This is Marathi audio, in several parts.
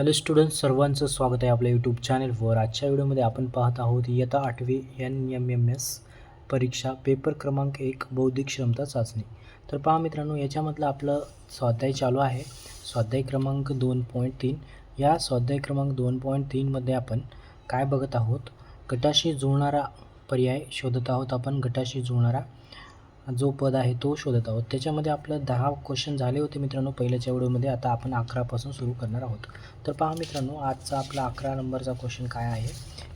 हॅलो स्टुडंट सर्वांचं स्वागत आहे आपल्या यूट्यूब चॅनलवर आजच्या व्हिडिओमध्ये आपण पाहत आहोत इयत्ता आठवी एन एम एम एस परीक्षा पेपर क्रमांक एक बौद्धिक क्षमता चाचणी. तर पहा मित्रांनो याच्यामधलं आपलं स्वाध्याय चालू आहे. स्वाध्याय क्रमांक दोन पॉईंट तीन. या स्वाध्याय क्रमांक दोन पॉईंट तीनमध्ये आपण काय बघत आहोत? गटाशी जुळणारा पर्याय शोधत आहोत आपण. गटाशी जुळणारा जो पद आहे तो शोधत आहोत. त्याच्यामध्ये आपलं दहा क्वेश्चन झाले होते मित्रांनो पहिल्याच्या व्हिडिओमध्ये. आता आपण अकरापासून सुरू करणार आहोत. तर पहा मित्रांनो आजचा आपला अकरा नंबरचा क्वेश्चन काय आहे?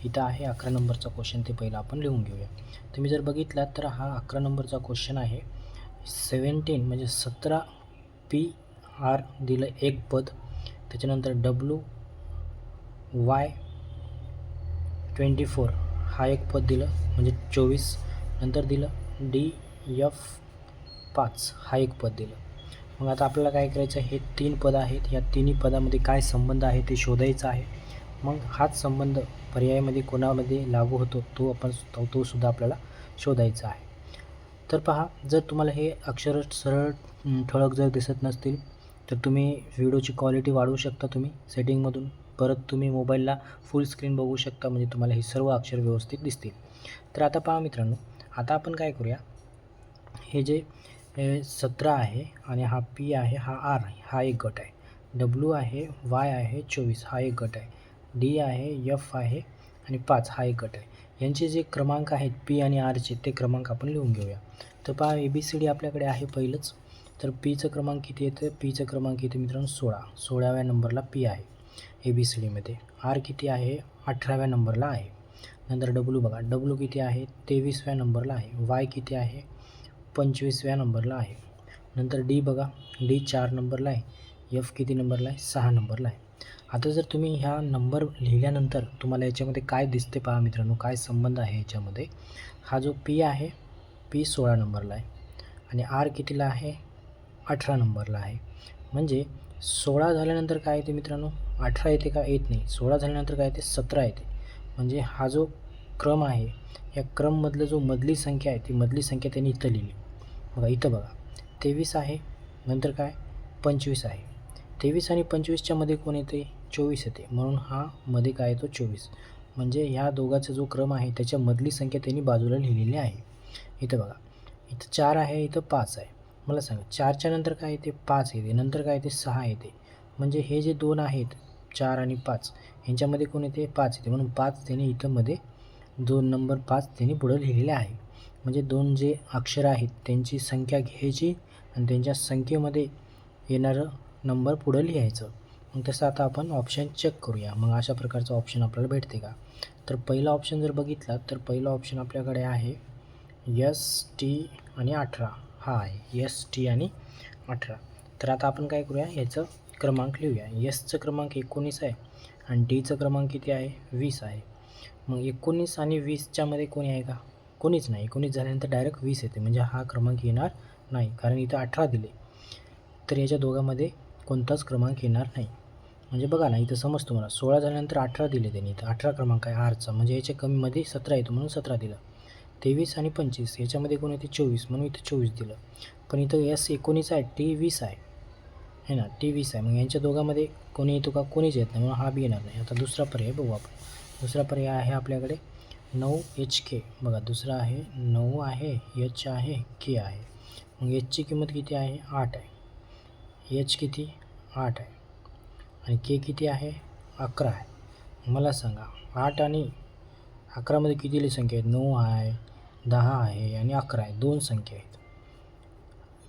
इथं आहे अकरा नंबरचा क्वेश्चन ते पहिलं आपण लिहून घेऊया. तुम्ही जर बघितलात तर हा अकरा नंबरचा क्वेश्चन आहे. सेवन्टीन म्हणजे सतरा पी आर दिलं एक पद. त्याच्यानंतर डब्ल्यू वाय ट्वेंटी फोर हा एक पद दिलं. म्हणजे चोवीस. नंतर दिलं डी यफ पाच हा एक पद दिलं. मग आता आपल्याला काय करायचं आहे? हे तीन पद आहेत. या तिन्ही पदामध्ये काय संबंध आहे ते शोधायचं आहे. मग हाच संबंध पर्यायामध्ये कोणामध्ये लागू होतो तो आपण तो तो सुद्धा आपल्याला शोधायचा आहे. तर पहा जर तुम्हाला हे अक्षर सरळ ठळक जर दिसत नसतील तर तुम्ही व्हिडिओची क्वालिटी वाढवू शकता तुम्ही. सेटिंगमधून परत तुम्ही मोबाईलला फुल स्क्रीन बघू शकता. म्हणजे तुम्हाला हे सर्व अक्षर व्यवस्थित दिसतील. तर आता पहा मित्रांनो आता आपण काय करूया? हे जे सतरा आहे आणि हा पी आहे हा आर आहे हा एक गट आहे. डब्ल्यू आहे वाय आहे चोवीस हा एक गट आहे. डी आहे एफ आहे आणि पाच हा एक गट आहे. यांचे जे क्रमांक आहेत पी आणि आरचे ते क्रमांक आपण लिहून घेऊया. तर पहा ए बी सी डी आपल्याकडे आहे पहिलंच. तर पीचं क्रमांक किती येतं पीचं क्रमांक येते मित्रांनो सोळा. सोळाव्या नंबरला पी आहे ए बी सी डीमध्ये आर किती आहे? अठराव्या नंबरला आहे. नंतर डब्ल्यू बघा. डब्ल्यू किती आहे? तेवीसव्या नंबरला आहे. वाय किती आहे? पंचवीसव्या नंबरला आहे. नंतर डी बघा. डी चार नंबरला आहे. एफ किती नंबरला आहे? सहा नंबरला आहे. आता जर तुम्ही ह्या नंबर लिहिल्यानंतर तुम्हाला याच्यामध्ये काय दिसते पहा मित्रांनो? काय संबंध आहे याच्यामध्ये? हा जो पी आहे पी सोळा नंबरला आहे. आणि आर कितीला आहे? अठरा नंबरला आहे. म्हणजे सोळा झाल्यानंतर काय येते मित्रांनो? अठरा येते का? येत नाही. सोळा झाल्यानंतर काय येते? सतरा येते. म्हणजे हा जो क्रम आहे या क्रममधलं जो मधली संख्या आहे ती मधली संख्या त्यांनी इथं लिहिली. बघा इथं बघा. तेवीस आहे नंतर काय? पंचवीस आहे. तेवीस आणि पंचवीसच्या मध्ये कोण येते? चोवीस येते. म्हणून हा मध्ये काय येतो? चोवीस. म्हणजे ह्या दोघाचा जो क्रम आहे त्याच्या मधली संख्या त्यांनी बाजूला लिहिलेली आहे. इथं बघा. इथं चार आहे इथं पाच आहे. मला सांगा चारच्या नंतर काय येते? पाच येते. नंतर काय येते? सहा येते. म्हणजे हे जे दोन आहेत चार आणि पाच ह्यांच्यामध्ये कोण येते? पाच येते. म्हणून पाच त्याने इथं मध्ये दोन नंबर पाच त्यांनी पुढं लिहिलेले आहे. म्हणजे दोन जे अक्षर आहेत त्यांची संख्या घ्यायची आणि त्यांच्या संख्येमध्ये येणारं नंबर पुढं लिहायचं. मग तसं आता आपण ऑप्शन चेक करूया. मग अशा प्रकारचं ऑप्शन आपल्याला भेटते का? तर पहिला ऑप्शन जर बघितला तर पहिला ऑप्शन आपल्याकडे आहे यस टी आणि अठरा. हा आहे यस टी आणि अठरा. तर आता आपण काय करूया? याचं क्रमांक लिहूया. यसचं क्रमांक एकोणीस आहे आणि डीचं क्रमांक किती आहे? वीस आहे. मग एकोणीस आणि वीसच्यामध्ये कोणी आहे का? कोणीच नाही. एकोणीस झाल्यानंतर डायरेक्ट वीस येते. म्हणजे हा क्रमांक येणार नाही. कारण इथं अठरा दिले. तर याच्या दोघांमध्ये कोणताच क्रमांक येणार नाही. म्हणजे बघा ना इथं समज तुम्हाला सोळा झाल्यानंतर अठरा दिले त्यांनी. इथं अठरा क्रमांक आहे. आरचा. म्हणजे याच्या कमीमध्ये सतरा येतो म्हणून सतरा दिलं. तेवीस आणि पंचवीस. याच्यामध्ये कोण येते? चोवीस. म्हणून इथं चोवीस दिलं. पण इथं एस एकोणीस आहे. टी वीस आहे. है ना? टी वीस आहे. मग यांच्या दोघांमध्ये कोणी येतो का? कोणीच येत नाही. म्हणून हा बी येणार नाही. आता दुसरा पर्याय बघू आपण. दुसरा पर्याय आहे आपल्याकडे. नऊ एच के. बघा दुसरा आहे नऊ आहे एच आहे के आहे. मग एचची किंमत किती आहे? आठ आहे. एच किती? आठ आहे. आणि के किती आहे? अकरा आहे. मला सांगा आठ आणि अकरामध्ये कितीली संख्या आहेत? नऊ आहे दहा आहे आणि अकरा आहे. दोन संख्या आहेत.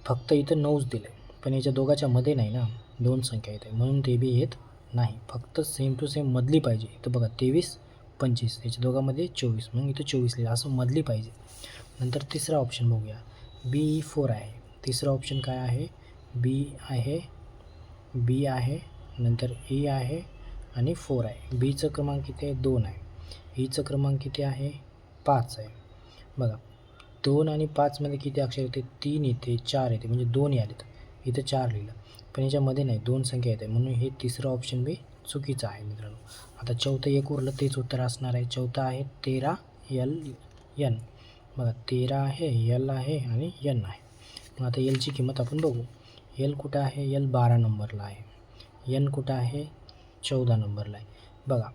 फक्त इथं नऊच दिलं आहे पण याच्या दोघाच्या मध्ये नाही ना? दोन संख्या येते म्हणून ते बी येत नाही. फक्त सेम टू सेम मधली पाहिजे. इथं बघा तेवीस पंचवीस याच्या दोघांमध्ये चोवीस. मग इथं चोवीस लिहिलं. असं मधली पाहिजे. नंतर तिसरा ऑप्शन बघूया. बी ई फोर आहे. तिसरा ऑप्शन काय आहे? बी आहे बी आहे नंतर ई आहे आणि फोर आहे. बीचं क्रमांक किती आहे? दोन आहे. E ईचं क्रमांक किती आहे? पाच आहे. बघा. दोन आणि पाचमध्ये किती अक्षर येते? तीन येते चार येते. म्हणजे दोन आलेत. इथं चार लिहिलं. पण याच्यामध्ये नाही. दोन संख्या येते. म्हणून हे तिसरं ऑप्शन बी चुकीचं आहे मित्रांनो. आता चौथं एक उरलं तेच उत्तर असणार आहे. चौथं आहे तेरा यल यन बघा तेरा आहे यल आहे आणि यन आहे. मग आता यलची किंमत आपण बघू. यल कुठं आहे? यल बारा नंबरला आहे. यन कुठं आहे? चौदा नंबरला आहे. बघा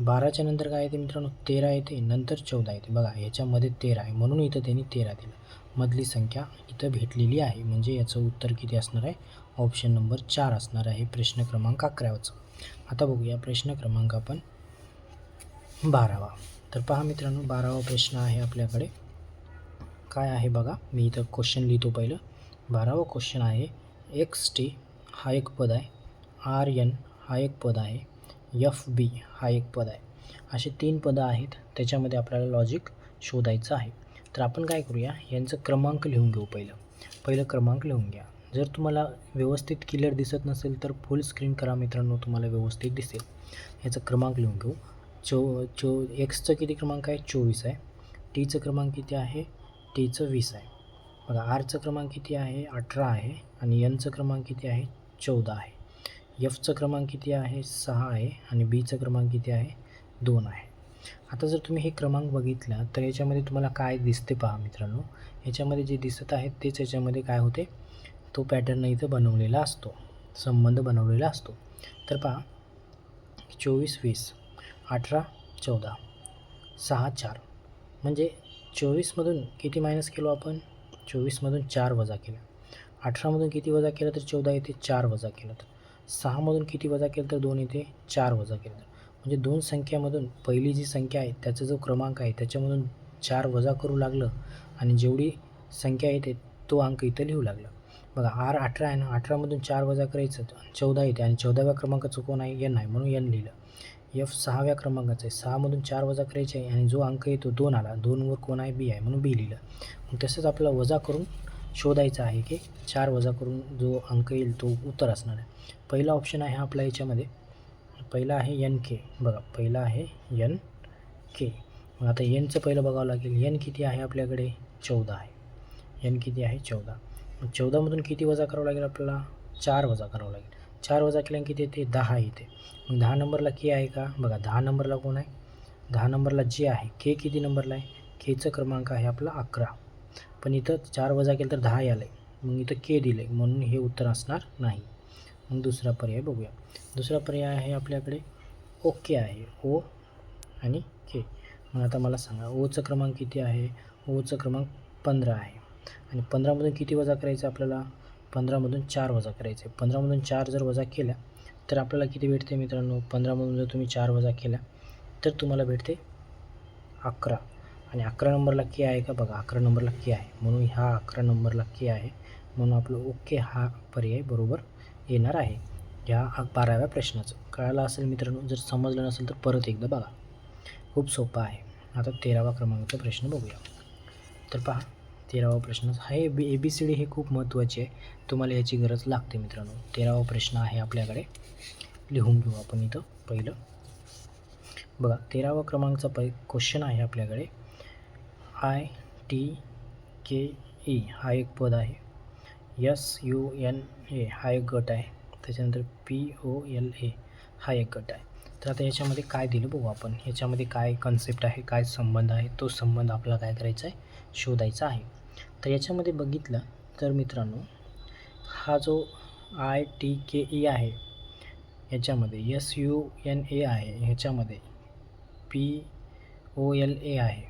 बाराच्या नंतर काय येते मित्रांनो? तेरा येते नंतर चौदा येते. बघा याच्यामध्ये तेरा आहे. म्हणून इथं त्यांनी तेरा दिलं. मधली संख्या इथं भेटलेली आहे. म्हणजे याचं उत्तर किती असणार आहे? ऑप्शन नंबर चार असणार आहे. प्रश्न क्रमांक अकरावाचं. आता बघूया प्रश्न क्रमांक आपण बारावा. तर पहा मित्रांनो बारावा प्रश्न आहे आपल्याकडे. काय आहे बघा? मी इथं क्वेश्चन लिहितो पहिलं. बारावा क्वेश्चन आहे एक्स टी हा एक पद आहे. आर एन हा एक पद आहे. एफ बी हा एक पद आहे. असे तीन पदं आहेत त्याच्यामध्ये आपल्याला लॉजिक शोधायचं आहे. तर आपण काय करूया? यांचं क्रमांक लिहून घेऊ पहिलं. पहिलं क्रमांक लिहून घ्या. जर तुम्हाला व्यवस्थित क्लिअर दिसत नसेल तर फुल स्क्रीन करा मित्रांनो तुम्हाला व्यवस्थित दिसेल. याचं क्रमांक लिहून घेऊ. चो चो एक्सचं किती क्रमांक आहे? चोवीस आहे. टीचं क्रमांक किती आहे? टीचं वीस आहे. बघा आरचं क्रमांक किती आहे? अठरा आहे. आणि यनचं क्रमांक किती आहे? चौदा आहे. एफचं क्रमांक किती आहे? सहा आहे. आणि बीचं क्रमांक किती आहे? दोन आहे. आता जर तुम्ही हे क्रमांक बघितला तर याच्यामध्ये तुम्हाला काय दिसते पहा मित्रांनो. याच्यामध्ये जे दिसत आहेत तेच याच्यामध्ये काय होते? तो पॅटर्न इथं बनवलेला असतो. संबंध बनवलेला असतो. तर पहा चोवीस वीस अठरा चौदा सहा चार. म्हणजे चोवीसमधून किती मायनस केलो आपण? चोवीसमधून चार वजा केलं. अठरामधून किती वजा केलं तर चौदा येते चार वजा केलं तर. सहामधून किती वजा केलं तर दोन येते चार वजा केलं तर. म्हणजे दोन संख्यामधून पहिली जी संख्या आहे त्याचा जो क्रमांक आहे त्याच्यामधून चार वजा करू लागलं आणि जेवढी संख्या येते तो अंक इथं लिहू लागला. बघा आर अठरा आहे ना अठरामधून चार वजा करायचं चौदा येते आणि चौदाव्या क्रमांकाचं कोण आहे? एन आहे म्हणून एन लिहिलं. एफ सहाव्या क्रमांकाचं आहे. सहामधून चार वजा करायचे आहे आणि जो अंक येतो दोन आला दोनवर कोण आहे? बी आहे म्हणून बी लिहिलं. मग तसंच आपला वजा करून शोधायचं आहे की चार वजा करून जो अंक येईल तो उत्तर असणार आहे. पहिला ऑप्शन आहे आपला याच्यामध्ये. पहिला आहे एन के बघा पहिला आहे एन के मग आता एनचं पहिलं बघावं लागेल. एन किती आहे आपल्याकडे? चौदा आहे. एन किती आहे? चौदा. मग चौदामधून किती वजा करावं लागेल आपल्याला? चार वजा करावं लागेल. चार वजा केल्याने किती येते? दहा येते. मग दहा नंबरला के आहे का? बघा दहा नंबरला कोण आहे? दहा नंबरला जे आहे. के किती नंबरला आहे? केचं क्रमांक आहे आपला अकरा. पण इथं चार वजा केलं तर दहा आलं आहे मग इथं के दिलं आहे म्हणून हे उत्तर असणार नाही. मग दुसरा पर्याय बघूया. दुसरा पर्याय आहे आपल्याकडे ओके आहे. ओ आणि के. मग आता मला सांगा ओचं क्रमांक किती आहे? ओचं क्रमांक पंधरा आहे. आणि पंधरामधून किती वजा करायचं आपल्याला? पंधरामधून चार वजा करायचं. आहे पंधरामधून चार जर वजा केल्या तर आपल्याला किती भेटते मित्रांनो? पंधरामधून जर तुम्ही चार वजा केल्या तर तुम्हाला भेटते अकरा. आणि अकरा नंबरला के आहे का? बघा अकरा नंबरला के आहे. म्हणून ह्या अकरा नंबरला के आहे. म्हणून आपलं ओके हा पर्याय बरोबर येणार आहे. ह्या बाराव्या प्रश्नाचं. कळालं असेल मित्रांनो? जर समजलं नसेल तर परत एकदा बघा. खूप सोपा आहे. आता तेरावा क्रमांकाचा प्रश्न बघूया. तर पहा तेरावा प्रश्न हा A B A B C D हे खूप महत्त्वाचे आहे तुम्हाला याची गरज लागते मित्रांनो. तेरावा प्रश्न आहे आपल्याकडे. लिहून घेऊ आपण इथं पहिलं. बघा तेरावा क्रमांकचा पै क्वेश्चन आहे आपल्याकडे. आय टी के ई हा एक पद आहे. यस यू एन ए हा एक गट आहे. त्याच्यानंतर पी ओ एल ए हा एक गट आहे. तर आता याच्यामध्ये काय दिलं बघू आपण. याच्यामध्ये काय कन्सेप्ट आहे काय संबंध आहे तो संबंध आपला काय करायचा आहे शोधायचा आहे. तर याच्यामध्ये बघितलं तर मित्रांनो हा जो आय टी के ई आहे याच्यामध्ये यस यू एन ए आहे ह्याच्यामध्ये पी ओ एल ए आहे.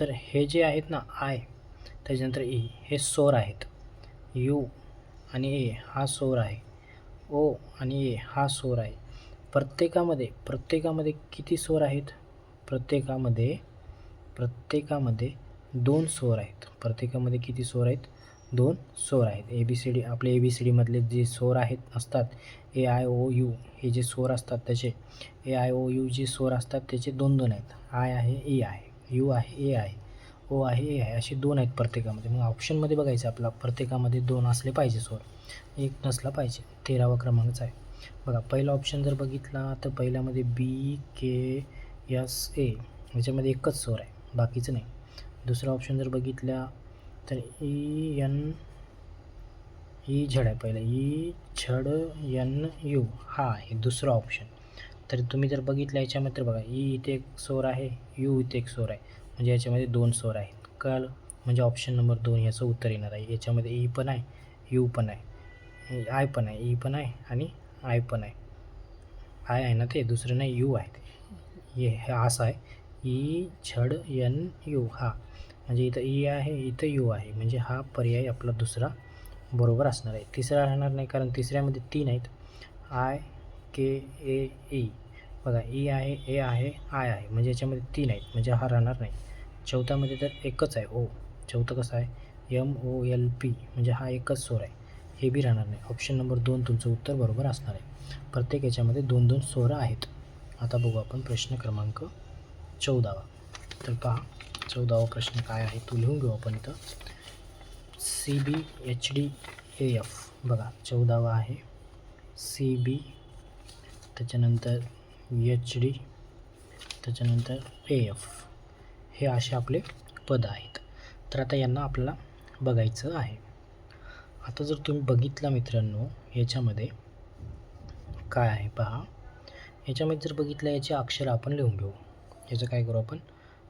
तर हे जे आहेत ना आय त्याच्यानंतर ई हे सोर आहेत. यू आणि ए हा सोर आहे. ओ आणि ए हा सोर आहे. प्रत्येकामध्ये प्रत्येकामध्ये किती स्वर आहेत? प्रत्येकामध्ये प्रत्येकामध्ये दोन स्वर आहेत. प्रत्येकामध्ये किती स्वर आहेत? दोन स्वर आहेत. ए बी सी डी आपले ए बी सी डीमधले जे स्वर आहेत असतात ए आय ओ यू हे जे स्वर असतात त्याचे ए आय ओ यू जे स्वर असतात त्याचे दोन दोन आहेत. आय आहे ए आहे यू आहे ए आहे ओ आहे ए आहे असे दोन आहेत प्रत्येकामध्ये. मग ऑप्शनमध्ये बघायचं आपला. प्रत्येकामध्ये दोन असले पाहिजे स्वर. एक नसला पाहिजे. तेरावा क्रमांकचा आहे. बघा पहिला ऑप्शन जर बघितला तर पहिल्यामध्ये बी के एस ए ह्याच्यामध्ये एकच स्वर आहे. बाकीचं नाही. दुसरा ऑप्शन जर बघितला तर ई एन ई झड आहे पहिलं. ई झड एन यू हा आहे दुसरा ऑप्शन तर तुम्ही जर बघितलं याच्यामध्ये तर बघा ई इथे एक स्वर आहे यू इथे एक स्वर आहे. म्हणजे याच्यामध्ये दोन स्वर आहेत. कळलं म्हणजे ऑप्शन नंबर दोन याचं उत्तर येणार आहे. याच्यामध्ये ई पण आहे यू पण आहे आय पण आहे ई पण आहे आणि आय पण आहे. आय आहे ना ते दुसरं नाही यू आहे ते. ये हे असं आहे. ई झड एन यू हा. म्हणजे इथं ई आहे इथं यू आहे. म्हणजे हा पर्याय आपला दुसरा बरोबर असणार आहे. तिसरा राहणार नाही कारण तिसऱ्यामध्ये तीन आहेत. I K A E. बघा ई आहे ए आहे आय आहे. म्हणजे याच्यामध्ये तीन आहेत. म्हणजे हा राहणार नाही. चौथ्यामध्ये तर एकच आहे. ओ चौथं कसं आहे? M O L P. म्हणजे हा एकच स्वर आहे. हे बी राहणार नाही. ऑप्शन नंबर दोन तुमचं उत्तर बरोबर असणार आहे. प्रत्येक याच्यामध्ये दोन दोन स्वर आहेत. आता बघू आपण प्रश्न क्रमांक चौदावा. तर पहा. चौदावा प्रश्न काय आहे तो लिहून घेऊ आपण इथं. C B H D A F बघा चौदावा आहे. सी बी त्याच्यानंतर एच डी त्याच्यानंतर ए एफ हे असे आपले पद आहेत. तर आता यांना आपल्याला बघायचं आहे. आता जर तुम्ही बघितला मित्रांनो याच्यामध्ये काय आहे पहा. याच्यामध्ये जर बघितलं याचे अक्षर आपण लिहून घेऊ. याचं काय करू आपण?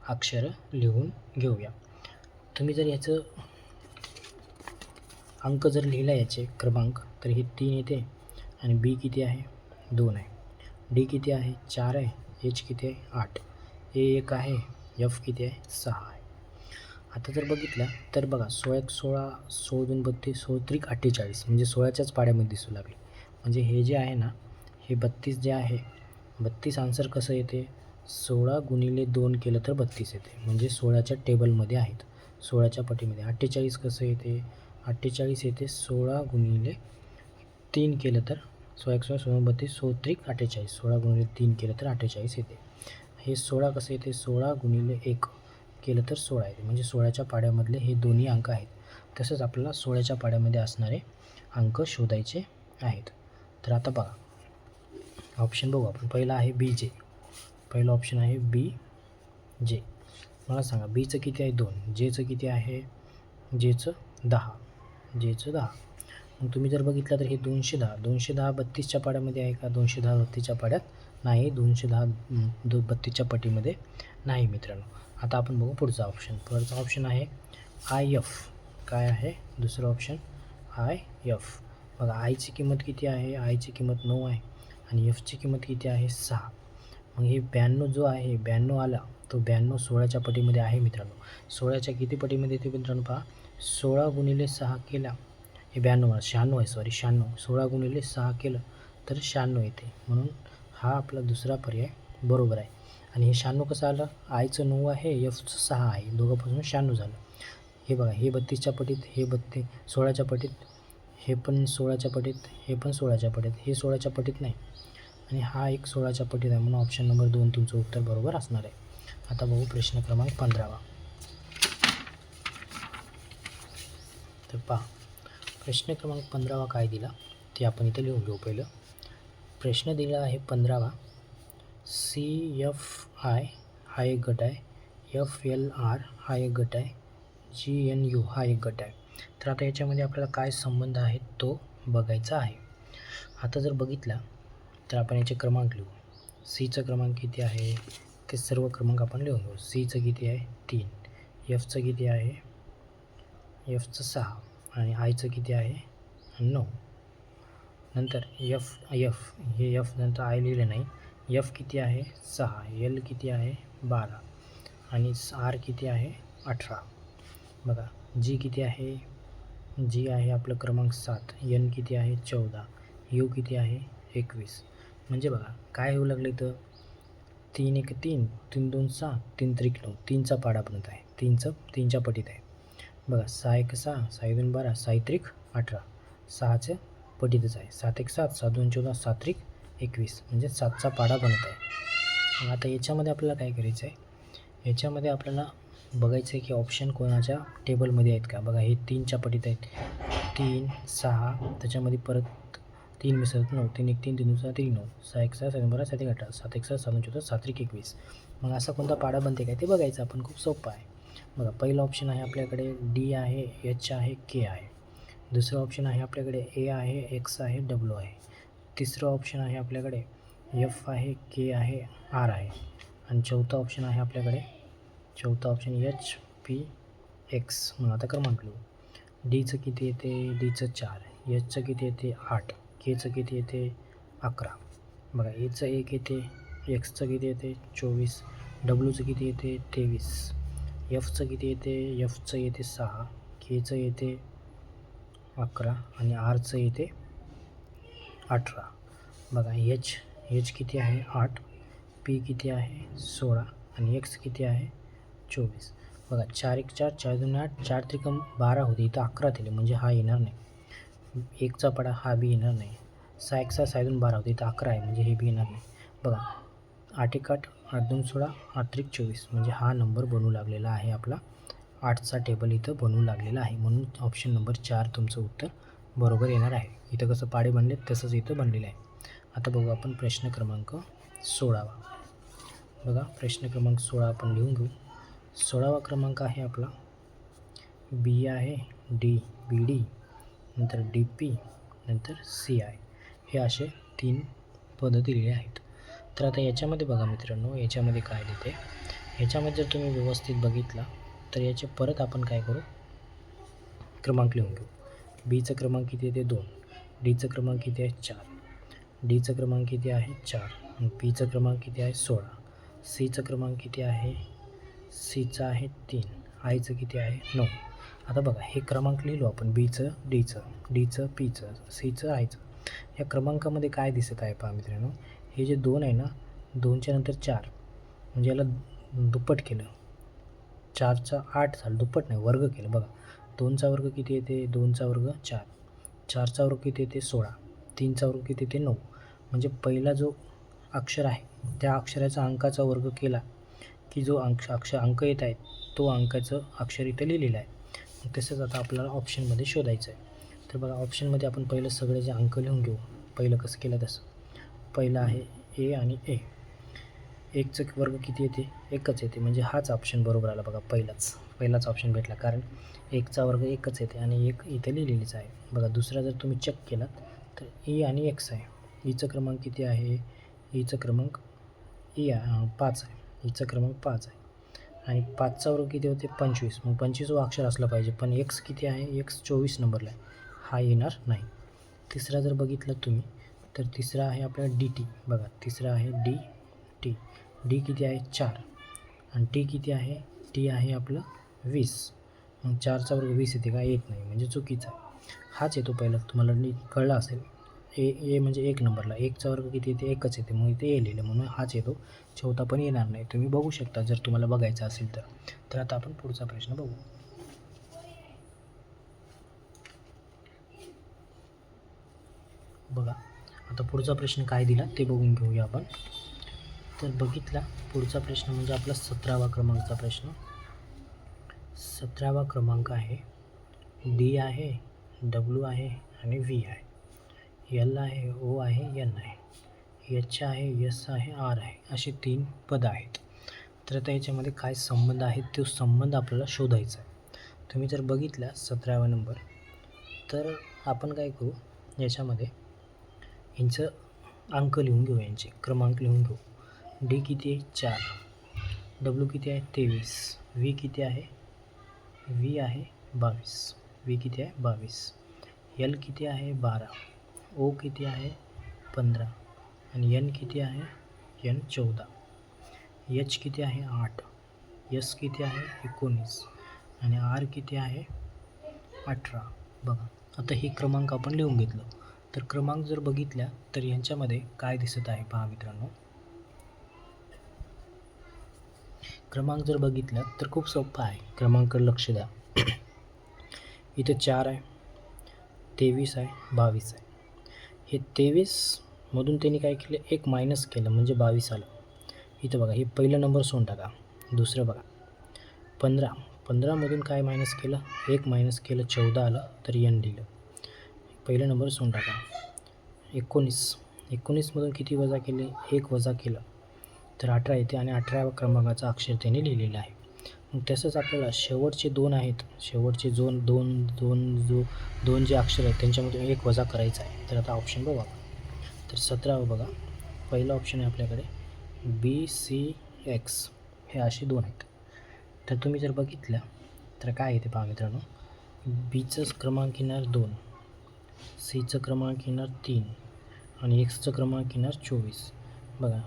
अक्षरं लिहून घेऊया. तुम्ही जर याचं अंक जर लिहिला याचे क्रमांक तर हे तीन येते आणि बी किती आहे? दोन आहे. डी किती आहे? चार आहे. एच किती आहे? आठ. ए एक आहे. एफ किती आहे? सहा आहे. आता जर बघितलं तर बघा सोळा एक सोळा सोळ दोन बत्तीस सोळ त्रिक अठ्ठेचाळीस म्हणजे सोळाच्याच पाड्यामध्ये दिसू लागले. म्हणजे हे जे आहे ना हे बत्तीस जे आहे बत्तीस आन्सर कसं येते? सोळा गुणिले दोन केलं तर बत्तीस येते. म्हणजे सोळाच्या टेबलमध्ये आहेत. सोळाच्या पटीमध्ये. अठ्ठेचाळीस कसं येते? अठ्ठेचाळीस येते सोळा गुणिले तीन केलं तर सोळा एक सोळा सोळा बत्तीस सोत्रिक अठ्ठेचाळीस. सोळा गुणिले तीन केलं तर अठ्ठेचाळीस येते. हे सोळा कसं येते? सोळा गुणिले एक केलं तर सोळा येते. म्हणजे सोळाच्या पाड्यामधले हे दोन्ही अंक आहेत. तसंच आपल्याला सोळाच्या पाड्यामध्ये असणारे अंक शोधायचे आहेत. तर आता बघा. ऑप्शन बघू आपण. पहिला आहे बी जे पहिलं ऑप्शन आहे बी जे मला सांगा बीचं किती आहे? दोन. जेचं किती आहे? जेचं दहा. जेचं दहा. मग तुम्ही जर बघितलं तर हे दोनशे दहा. दोनशे दहा बत्तीसच्या पाड्यामध्ये आहे का? दोनशे दहा बत्तीसच्या पाड्यात नाही. दोनशे दहा दो बत्तीसच्या पटीमध्ये नाही मित्रांनो. आता आपण बघू पुढचा ऑप्शन पुढचा ऑप्शन आहे आय एफ काय आहे? दुसरं ऑप्शन आय एफ बघा आयची किंमत किती आहे? आयची किंमत नऊ आहे. आणि एफची किंमत किती आहे? सहा. मग हे ब्याण्णव जो आहे ब्याण्णव आला तो ब्याण्णव सोळाच्या पटीमध्ये आहे मित्रांनो. सोळाच्या किती पटीमध्ये येते मित्रांनो पहा? सोळा गुणिले सहा केला हे ब्याण्णव शहाण्णव आहे सॉरी शहाण्णव. सोळा गुणिले सहा केलं तर शहाण्णव येते. म्हणून हा आपला दुसरा पर्याय बरोबर आहे. आणि हे शहाण्णव कसं आलं? आयचं नऊ आहे एफचं सहा आहे. दोघांपासून शहाण्णव झालं. हे बघा हे बत्तीसच्या पटीत हे बत्ती सोळाच्या पटीत हे पण सोळाच्या पटीत हे पण सोळाच्या पटीत हे सोळाच्या पटीत नाही. आणि हा एक सोळाच्या पटीत आहे म्हणून ऑप्शन नंबर दोन तुमचं उत्तर बरोबर असणार आहे. आता बघू प्रश्न क्रमांक पंधरावा. तर पहा प्रश्न क्रमांक पंधरावा काय दिला? ते आपण इथे लिहून घेऊ पहिलं. प्रश्न दिला आहे पंधरावा. सी एफ आय हा एक गट आहे. एफ एल आर हा एक गट आहे. जी एन यू हा एक गट आहे. तर आता याच्यामध्ये आपल्याला काय संबंध आहे तो बघायचा आहे. आता जर बघितला तर आपण याचे क्रमांक लिहू सीचं क्रमांक किती आहे ते सर्व क्रमांक आपण लिहून घेऊ सीचं किती आहे तीन एफचं किती आहे एफचं सहा आणि आयचं किती आहे नऊ नंतर एफ एफ हे एफ नंतर आय लिहिलं नाही एफ किती आहे सहा एल किती आहे बारा आणि आर किती आहे अठरा बघा जी किती आहे जी आहे आपलं क्रमांक सात एन किती आहे चौदा यू किती आहे एकवीस म्हणजे बघा काय होऊ लागलं इथं? तीन एक तीन तीन दोन सहा तीन त्रिक नऊ तीनचा पाडापर्यंत आहे. तीनचं तीनच्या पटीत आहे. बघा सहा एक सहा सहा दोन बारा सहा त्रिक अठरा. सहाच्या पटीतच आहे. सात एक सात सात दोन चौदा सात त्रिक एकवीस. म्हणजे सातचा पाडा बनत आहे. आता याच्यामध्ये आपल्याला काय करायचं आहे? याच्यामध्ये आपल्याला बघायचं आहे की ऑप्शन कोणाच्या टेबलमध्ये आहेत का? बघा हे तीनच्या पटीत आहेत. तीन सहा त्याच्यामध्ये परत तीन मिसळत नऊ तीन एक तीन तीन दुसरा तीन नऊ सहा एक सहा सात बारा सात एक अठरा सात एक सहा सात चौदा सात एक एकवीस। मग असा कोणता पाडा बनते काय ते बघायचं आपण खूप सोपं आहे. बघा पहिलं ऑप्शन आहे आपल्याकडे डी आहे एच आहे के आहे. दुसरं ऑप्शन आहे आपल्याकडे ए आहे एक्स आहे डब्ल्यू आहे. तिसरं ऑप्शन आहे आपल्याकडे एफ आहे के आहे आर आहे. आणि चौथा ऑप्शन आहे आपल्याकडे चौथा ऑप्शन एच पी एक्स मग आता क्रमांक लिहू. डीचं किती येते? डीचं चार. एचचं किती येते? आठ. केचं किती येते अकरा. बघा एचं एक येते एक्सचं किती येते चोवीस डब्ल्यूचं किती येते तेवीस एफचं किती येते एफचं येते सहा केचं येते अकरा आणि आरचं येते अठरा. बघा एच एच किती आहे? आठ. पी किती आहे? सोळा. आणि एक्स किती आहे? चोवीस. बघा चार एक चार चार दोन आठ चार त्रिकम बारा होते. इथं अकरा दिले म्हणजे हा येणार नाही. एकचा पडा हा बी येणार नाही. सहा एक सहा साईजून बारा होते इथं अकरा आहे म्हणजे हे बी येणार नाही. बघा आठ एक आठ आठ दोन सोळा आठ त्रिक चोवीस म्हणजे हा नंबर बनू लागलेला आहे आपला. आठचा टेबल इथं बनवू लागलेला आहे म्हणून ऑप्शन नंबर चार तुमचं उत्तर बरोबर येणार आहे. इथं कसं पाडे बनले तसंच इथं बनलेलं आहे. आता बघू आपण प्रश्न क्रमांक सोळावा. बघा प्रश्न क्रमांक सोळा आपण लिहून घेऊ. सोळावा क्रमांक आहे आपला. बी आहे डी बी डी. नंतर डी पी नंतर सी आय हे असे तीन पदं दिलेली आहेत. तर आता याच्यामध्ये बघा मित्रांनो याच्यामध्ये काय देते याच्यामध्ये जर तुम्ही व्यवस्थित बघितला तर याचे परत आपण काय करू? क्रमांक लिहून घेऊ. बीचं क्रमांक किती आहे ते दोन. डीचं क्रमांक किती आहे चार. डीचं क्रमांक किती आहे चार. पीचं क्रमांक किती आहे सोळा. सीचं क्रमांक किती आहे? सीचं आहे तीन. आयचं किती आहे नऊ. आता बघा हे क्रमांक लिहिलो आपण बीचं डीचं डीचं पीचं सीचं आयचं या क्रमांकामध्ये काय दिसत आहे पहा मित्रांनो? हे जे दोन आहे ना दोनच्या नंतर चार. म्हणजे याला दुप्पट केलं. चारचा आठ झालं दुप्पट नाही वर्ग केलं. बघा दोनचा वर्ग किती येते? दोनचा वर्ग चार. चारचा वर्ग किती येते? सोळा. तीनचा वर्ग किती येते? नऊ. म्हणजे पहिला जो अक्षर आहे त्या अक्षराचा अंकाचा वर्ग केला की जो अंक अक्षर अंक येत आहे तो अंकाचं अक्षर इथं लिहिलेलं आहे. तसंच आता आपल्याला ऑप्शनमध्ये शोधायचं आहे तर बघा ऑप्शनमध्ये आपण पहिलं सगळे जे अंक लिहून घेऊ. पहिलं कसं केलं तसं. पहिलं आहे ए आणि ए एकचं वर्ग किती येते? एकच येते. म्हणजे हाच ऑप्शन बरोबर आला बघा पहिलाच. पहिलाच ऑप्शन भेटला. कारण एकचा वर्ग एकच येते आणि एक इथे लिहिलेलीच आहे. बघा दुसरा जर तुम्ही चेक केलात तर ई आणि एक्स आहे. ईचं क्रमांक किती आहे? ईचं क्रमांक ई पाच आहे. ईचा क्रमांक पाच आहे. आणि पाचचा वर्ग किती होते? पंचवीस. मग पंचवीस अक्षर असलं पाहिजे. पण एक्स किती आहे? एक्स चोवीस नंबरला आहे. हा येणार नाही. तिसरा जर बघितलं तुम्ही तर तिसरा आहे आपला डी टी बघा तिसरा आहे डी टी डी किती आहे? चार. आणि टी किती आहे? टी आहे आपलं वीस. मग चारचा वर्ग वीस येते का? येत नाही. म्हणजे चुकीचा हाच येतो पहिला. तुम्हाला नीट कळला असेल. ए ए म्हणजे एक नंबरला. एकचा वर्ग किती येते? एकच येते. मग इथे ए लिहिलं म्हणून हाच येतो. चौथा पण येणार नाही. तुम्ही बघू शकता जर तुम्हाला बघायचं असेल तर. तर आता आपण पुढचा प्रश्न बघू. बघा. आता पुढचा प्रश्न काय दिला? ते बघून घेऊया आपण. तर बघितला. पुढचा प्रश्न म्हणजे आपला सतरावा क्रमांकचा प्रश्न. सतरावा क्रमांक आहे. डी आहे डब्ल्यू आहे आणि व्ही आहे. एल आहे ओ आहे एन आहे. एच आहे एस आहे आर आहे. असे तीन पदं आहेत. तर आता याच्यामध्ये काय संबंध आहेत तो संबंध आपल्याला शोधायचा आहे. तुम्ही जर बघितला सतरावा नंबर तर आपण काय करू? याच्यामध्ये यांचं अंक लिहून घेऊ यांचे. क्रमांक लिहून घेऊ. डी किती आहे? चार. डब्ल्यू किती आहे? तेवीस. व्ही किती आहे? व्ही आहे बावीस. व्ही किती आहे? बावीस. एल किती आहे? बारा. ओ किती आहे? पंधरा. आणि यन किती आहे? यन चौदा. एच किती आहे? आठ. एस किती आहे? एकोणीस. आणि आर किती आहे? अठरा. बघा आता हे क्रमांक आपण लिहून घेतलं. तर क्रमांक जर बघितल्या तर यांच्यामध्ये काय दिसत आहे पहा मित्रांनो? क्रमांक जर बघितला तर खूप सोपा आहे. क्रमांक लक्ष द्या. इथं चार आहे. तेवीस आहे. बावीस आहे. हे तेवीसमधून त्यांनी काय केलं? एक मायनस केलं म्हणजे बावीस आलं. इथं बघा हे पहिलं नंबर सोडून टाका. दुसरं बघा. पंधरा. पंधरामधून काय मायनस केलं? एक मायनस केलं चौदा आलं तर एन लिहिलं पहिलं नंबर सोडून टाका. एकोणीस. एकोणीसमधून किती वजा केले? एक वजा केलं. तर अठरा येते आणि अठराव्या क्रमांकाचं अक्षर त्याने लिहिलेलं आहे. तसंच आपल्याला शेवटचे दोन आहेत. शेवटचे दोन दोन दोन जो दोन जे अक्षर आहेत त्यांच्यामधून एक वजा करायचा आहे. तर आता ऑप्शन बघा. तर सतरावं बघा. पहिलं ऑप्शन आहे आपल्याकडे. बी सी एक्स हे असे दोन आहेत. तर तुम्ही जर बघितलं तर काय आहे ते पहा मित्रांनो. बीचं क्रमांक येणार दोन. सीचं क्रमांक येणार तीन. आणि एक्सचं क्रमांक येणार चोवीस. बघा.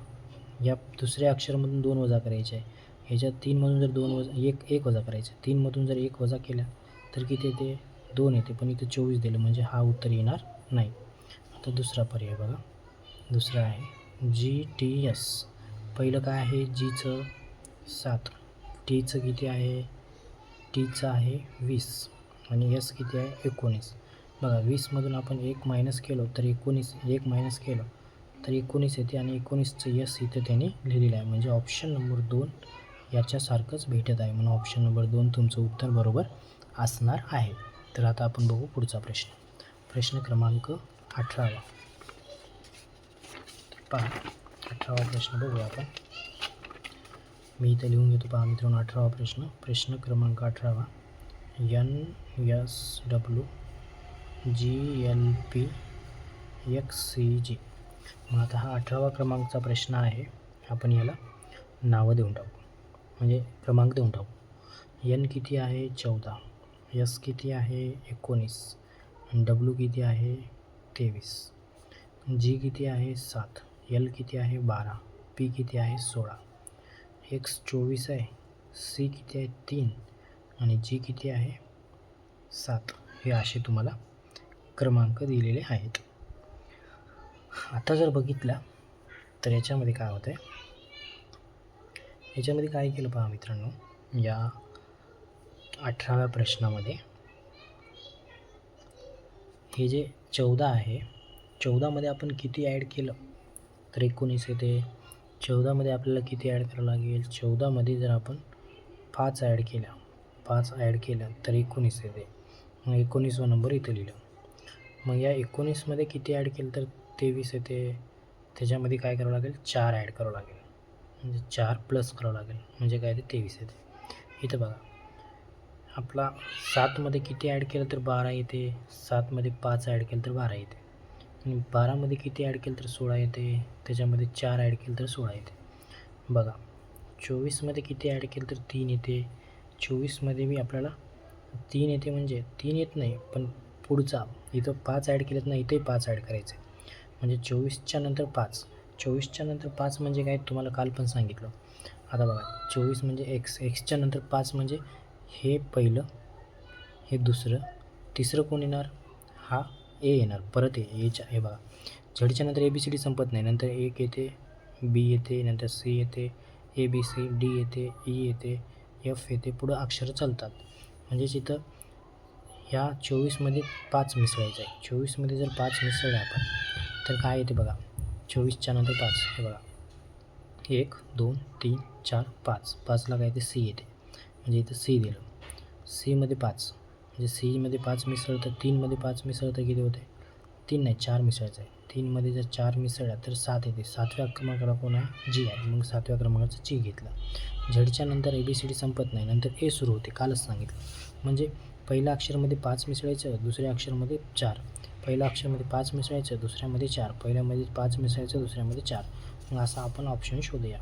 या दुसऱ्या अक्षरामधून दोन वजा करायचे आहे. ह्याच्यात तीनमधून जर दोन वजा एक एक वजा करायचं तीनमधून जर एक वजा केला तर किती येते? दोन येते पण इथं चोवीस दिलं म्हणजे हा उत्तर येणार नाही. आता दुसरा पर्याय बघा. दुसरा आहे जी टी एस पहिलं काय आहे? जीचं सात. टीचं किती आहे? टीचं आहे वीस. आणि एस किती आहे? एकोणीस. बघा वीसमधून आपण एक मायनस केलो तर एकोणीस एक मायनस केलं तर एकोणीस येते आणि एकोणीसचं यस इथं त्यांनी लिहिलेलं आहे. म्हणजे ऑप्शन नंबर दोन याच्यासारखंच भेटत आहे म्हणून ऑप्शन नंबर दोन तुमचं उत्तर बरोबर असणार आहे. तर आता आपण बघू पुढचा प्रश्न. प्रश्न क्रमांक अठरावा. पहा अठरावा प्रश्न बघूया आपण. मी इथं लिहून घेतो पहा मित्रांनो अठरावा प्रश्न. प्रश्न क्रमांक अठरावा. N S W G L P X C G मग आता हा अठरावा क्रमांकचा प्रश्न आहे. आपण याला नावं देऊन टाकू. म्हणजे क्रमांक देऊन टाकू. एन किती आहे? चौदा. एस किती आहे? एकोणीस. डब्ल्यू किती आहे? तेवीस. जी किती आहे? सात. एल किती आहे? बारा. पी किती आहे? सोळा. एक्स चोवीस आहे. सी किती आहे? तीन. आणि जी किती आहे? सात. हे असे तुम्हाला क्रमांक दिलेले आहेत. आता जर बघितला तर याच्यामध्ये काय होतं आहे याच्यामध्ये काय केलं पहा मित्रांनो? या अठराव्या प्रश्नामध्ये हे जे चौदा आहे चौदामध्ये आपण किती ॲड केलं? तर एकोणीस येते. चौदामध्ये आपल्याला किती ॲड करावं लागेल? चौदामध्ये जर आपण पाच ॲड केल्या पाच ॲड केलं तर एकोणीस येते. मग एकोणीसवा नंबर इथं लिहिलं. मग या एकोणीसमध्ये किती ॲड केलं तर तेवीस येते. त्याच्यामध्ये काय करावं लागेल? चार ॲड करावं लागेल. म्हणजे चार प्लस करावं लागेल. म्हणजे काय ते तेवीस येते इथं बघा. आपला सातमध्ये किती ॲड केलं तर बारा येते? सातमध्ये पाच ॲड केलं तर बारा येते. आणि बारामध्ये किती ॲड केलं तर सोळा येते? त्याच्यामध्ये चार ॲड केलं तर सोळा येते. बघा. चोवीसमध्ये किती ॲड केलं तर तीन येते? चोवीसमध्ये मी आपल्याला तीन येते म्हणजे तीन येत नाही पण पुढचा इथं पाच ॲड केलेत नाही इथंही पाच ॲड करायचे. म्हणजे चोवीसच्या नंतर पाच. चोवीसच्या नंतर पाच म्हणजे काय तुम्हाला काल पण सांगितलं. आता बघा चोवीस म्हणजे एक्स एक्सच्या नंतर पाच म्हणजे हे पहिलं हे दुसरं तिसरं कोण येणार? हा ए येणार. परत ए एच्या हे बघा. झडच्या नंतर ए बी सी डी संपत नाही. नंतर एक येते बी येते नंतर सी येते ए बी सी डी येते ई येते एफ येते. पुढं अक्षरं चालतात. म्हणजेच इथं ह्या चोवीसमध्ये पाच मिसळायचं आहे. चोवीसमध्ये जर पाच मिसळले आपण तर काय येते बघा? चोवीसच्या नंतर पाच. हे बघा. एक दोन तीन चार पाच. पाचला काय ते सी येते. म्हणजे इथं सी दिलं. सीमध्ये पाच. म्हणजे सीमध्ये पाच मिसळ तर तीनमध्ये पाच मिसळ तर किती होते? तीन नाही चार मिसळायचं आहे. तीनमध्ये जर चार मिसळल्या तर सात येते. सातव्या क्रमांकाला कोण आहे? जी आहे. मग सातव्या क्रमांकाचं जी घेतला. झडच्या नंतर ए बी सी डी संपत नाही. नंतर ए सुरू होते. कालच सांगितलं. म्हणजे पहिल्या अक्षरमध्ये पाच मिसळायचं दुसऱ्या अक्षरमध्ये चार. पहिल्या अक्षरामध्ये पाच मिसळायचं दुसऱ्यामध्ये चार. पहिल्यामध्ये पाच मिसळायचं दुसऱ्यामध्ये चार. मग असा आपण ऑप्शन शोधूया.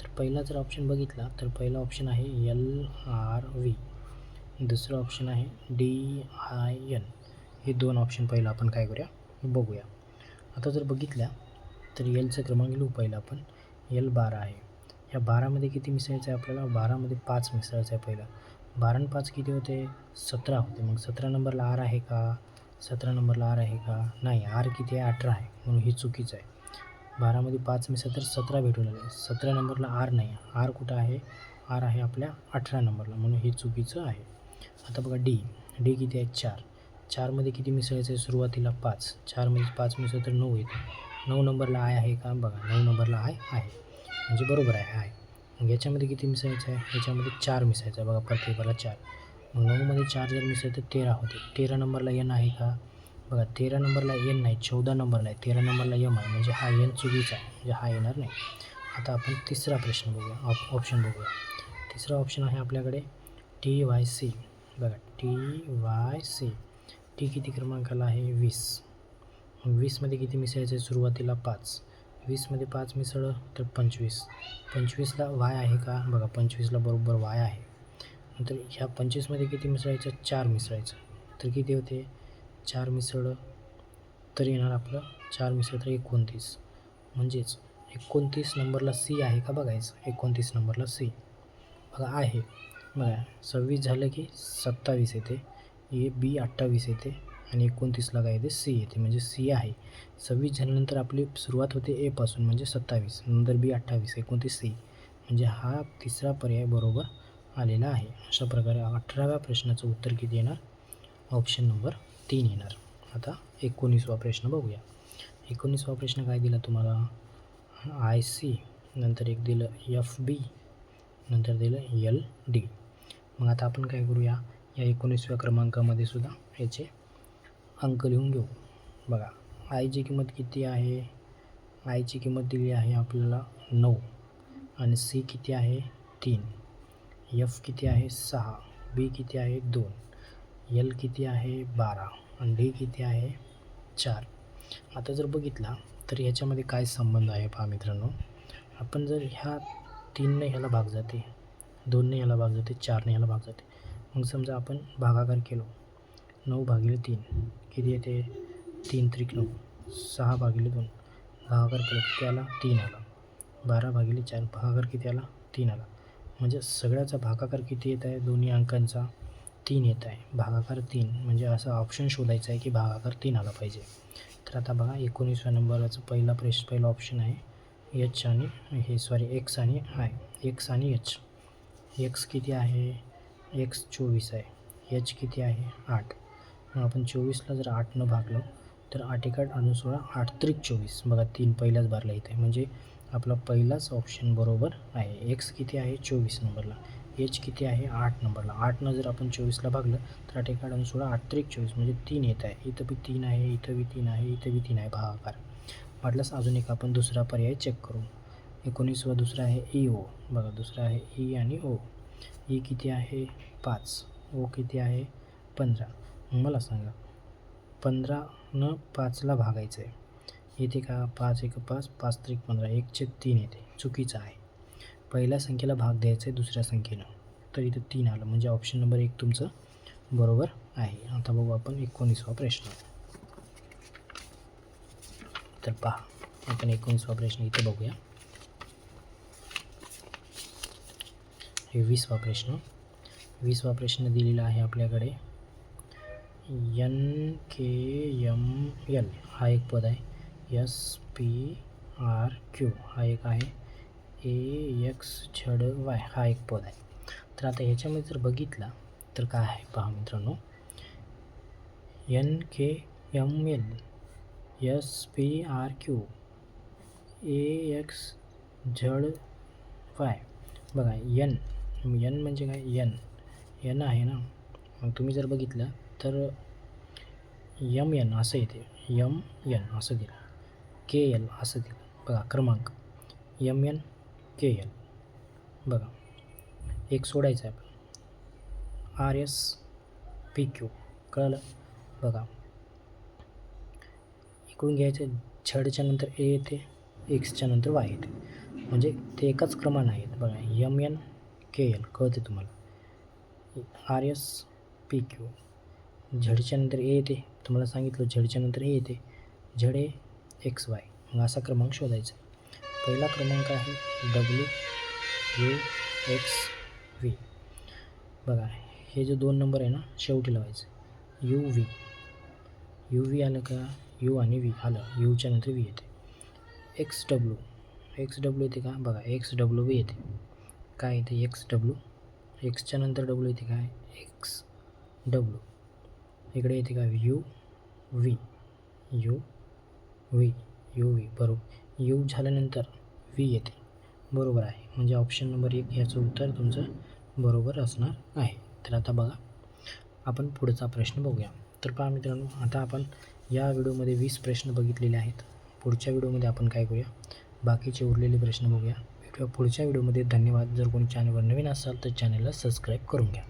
तर पहिला जर ऑप्शन बघितला तर पहिला ऑप्शन आहे एल आर व्ही दुसरं ऑप्शन आहे डी आय एन हे दोन ऑप्शन पहिलं आपण काय करूया? बघूया. आता जर बघितल्या तर एलचा क्रमांक लिहू पहिला आपण. एल बारा आहे. या बारामध्ये किती मिसळायचं आहे आपल्याला? बारामध्ये पाच मिसळायचं आहे पहिलं. बारा आणि पाच किती होते? सतरा होते. मग सतरा नंबरला आर आहे का? सतरा नंबरला आर आहे का? नाही आर किती आहे? अठरा आहे. म्हणून हे चुकीचं आहे. बारामध्ये पाच मिसळ तर सतरा भेटून आले. सतरा नंबरला आर नाही. आर कुठं आहे? आर आहे आपल्या अठरा नंबरला. म्हणून हे चुकीचं आहे. आता बघा डी. डी किती आहे? चार. चारमध्ये किती मिसळायचं आहे? सुरुवातीला पाच. चारमध्ये पाच म्हणजे मिसळ तर नऊ येते नऊ नंबरला आय आहे का? बघा नऊ नंबरला आय आहे. म्हणजे बरोबर आहे आय. मग याच्यामध्ये किती मिसळायचं आहे? याच्यामध्ये चार मिसळायचं आहे. बघा प्रत्येकाला चार. नऊमध्ये चार जर मिसळ तर तेरा होते. तेरा नंबरला एन आहे का? बघा तेरा नंबरला एन नाही चौदा नंबरला आहे. तेरा नंबरला यम आहे. म्हणजे हा एन चुकीचा आहे. म्हणजे हा येणार नाही. आता आपण तिसरा प्रश्न बघूया. ऑप ऑप्शन बघूया. तिसरा ऑप्शन आहे आपल्याकडे टी वाय सी बघा टी वाय सी टी किती क्रमांकाला आहे? वीस. वीसमध्ये किती मिसळायचं आहे? सुरुवातीला पाच. वीसमध्ये पाच मिसळलं तर पंचवीस. पंचवीसला वाय आहे का? बघा पंचवीसला बरोबर वाय आहे. नंतर ह्या पंचवीसमध्ये किती मिसळायचं चार मिसळायचं तर किती होते? चार मिसळलं तर येणार आपलं चार मिसळ तर एकोणतीस. म्हणजेच एकोणतीस नंबरला सी आहे का बघायचं? एकोणतीस नंबरला सी. बघा आहे. बघा सव्वीस झालं की सत्तावीस येते. ए बी अठ्ठावीस येते आणि एकोणतीसला काय येते? सी येते. म्हणजे सी आहे. सव्वीस झाल्यानंतर आपली सुरुवात होते एपासून म्हणजे सत्तावीस. नंतर बी अठ्ठावीस एकोणतीस सी. म्हणजे हा तिसरा पर्याय बरोबर आलेला आहे. अशा प्रकारे अठराव्या प्रश्नाचं उत्तर किती येणार? ऑप्शन नंबर तीन येणार. आता एकोणीसवा प्रश्न बघूया. एकोणीसवा प्रश्न काय दिला तुम्हाला? आय सी नंतर एक दिलं एफ बी नंतर दिलं एल डी मग आता आपण काय करूया? या एकोणीसव्या क्रमांकामध्ये सुद्धा याचे अंक लिहून घेऊ. बघा आयची किंमत किती आहे? आयची किंमत दिली आहे आपल्याला नऊ. आणि सी किती आहे? तीन. एफ किती आहे? सहा. बी किती आहे? दोन. एल किती आहे? बारा. आणि डी किती आहे? चार. आता जर बघितला तर ह्याच्यामध्ये काय संबंध आहे पहा मित्रांनो? आपण जर ह्या तीनने ह्याला भाग जाते दोनने ह्याला भाग जाते चारने ह्याला भाग जाते. मग समजा आपण भागाकार केलो नऊ भागिले तीन. किती येते? तीन त्रिक नऊ. सहा भागिले दोन. भागाकार केला किती आला तीन आला. बारा भागिले चार. भागाकार किती आला? तीन आला. म्हणजे सगळ्याचा भागाकार किती येत आहे? दोन्ही अंकांचा तीन येत आहे. भागाकार तीन. म्हणजे असा ऑप्शन शोधायचा आहे की भागाकार तीन आला पाहिजे. तर आता बघा एकोणीसव्या नंबरचं पहिला प्रेश पहिला ऑप्शन आहे एच आणि हे सॉरी एक्स आणि आय एक्स आणि एच एक्स किती आहे? एक्स चोवीस आहे. एच किती आहे? आठ. मग आपण चोवीसला जर आठनं भागलो तर आठ एक आठ सोळा आठ त्रिक चोवीस. बघा तीन पहिल्याच भरला इथे म्हणजे आपला पहिलाच ऑप्शन बरोबर आहे. एक्स किती आहे? चोवीस नंबरला. एच किती आहे? आठ नंबरला. आठनं जर आपण चोवीसला भागलं तर आठ एक आठ सोळा आठ त्रिक चोवीस म्हणजे तीन येत आहे. इथं बी तीन आहे इथं बी तीन आहे इथं बी तीन आहे. भागाकार वाटल्यास अजून एक आपण दुसरा पर्याय चेक करू. एकोणीसवा दुसरा आहे ई ओ बघा दुसरा आहे ई आणि ओ ई e किती आहे? पाच. ओ किती आहे? पंधरा. मला सांगा पंधरानं पाचला भागायचं आहे येते का? पाच एक पाच पाच त्रिक पंधरा एकचे तीन येते. चुकीचं आहे. पहिल्या संख्येला भाग द्यायचा आहे दुसऱ्या संख्येनं. तर इथं तीन आलं. म्हणजे ऑप्शन नंबर एक तुमचं बरोबर आहे. आता बघू आपण एकोणीसवा प्रश्न. तर पहा. आपण एकोणीसवा प्रश्न इथे बघूया. हे वीसवा प्रश्न. वीसवा प्रश्न दिलेला आहे आपल्याकडे. N K M L. हा एक पद आहे. एस पी आर क्यू हा एक आहे. ए एक्स झड वाय हा एक पद आहे. तर आता ह्याच्यामध्ये जर बघितला तर काय आहे पहा मित्रांनो? N K M L S P R Q A X Z Y बघा यन यन म्हणजे काय? यन यन आहे ना? मग तुम्ही जर बघितलं तर यम यन असं येते. यम यन असं दिलं. के एल असं दिलं. बघा क्रमांक. M N K L. बघा एक सोडायचं आहे आपण आर एस पी क्यू. कळलं? बघा. इकडून घ्यायचं झडच्या नंतर ए येते एक्सच्या नंतर वाय येते. म्हणजे ते एकाच क्रमानं आहेत. बघा यम एन के एल. कळते तुम्हाला. R S P Q. झडच्या नंतर ए येते. तुम्हाला सांगितलं झडच्या नंतर ए येते. झड ए एक्स वाय मग असा क्रमांक शोधायचा पहिला क्रमांक आहे डब्ल्यू यू एक्स व्ही बघा हे जे दोन नंबर आहे ना शेवटी लावायचं. यू व्ही यू व्ही आलं का? यू आणि व्ही आलं. यूच्या नंतर व्ही येते. एक्स डब्ल्यू एक्स डब्ल्यू येते का? बघा एक्स डब्ल्यू व्ही येते. काय येते? एक्स डब्ल्यू एक्सच्या नंतर डब्ल्यू येते काय? एक्स डब्ल्यू इकडे येते का? U V U V U V बरोबर. यू झाल्यानंतर व्ही येते. बरोबर आहे. म्हणजे ऑप्शन नंबर एक याचं उत्तर तुमचं बरोबर असणार आहे. तर आता बघा आपण पुढचा प्रश्न बघूया. तर पहा मित्रांनो आता आपण या व्हिडिओमध्ये वीस प्रश्न बघितलेले आहेत. पुढच्या व्हिडिओमध्ये आपण काय करूया? बाकीचे उरलेले प्रश्न बघूया. किंवा पुढच्या व्हिडिओमध्ये. धन्यवाद. जर कोणी चॅनलवर नवीन असाल तर चॅनलला सबस्क्राईब करून घ्या.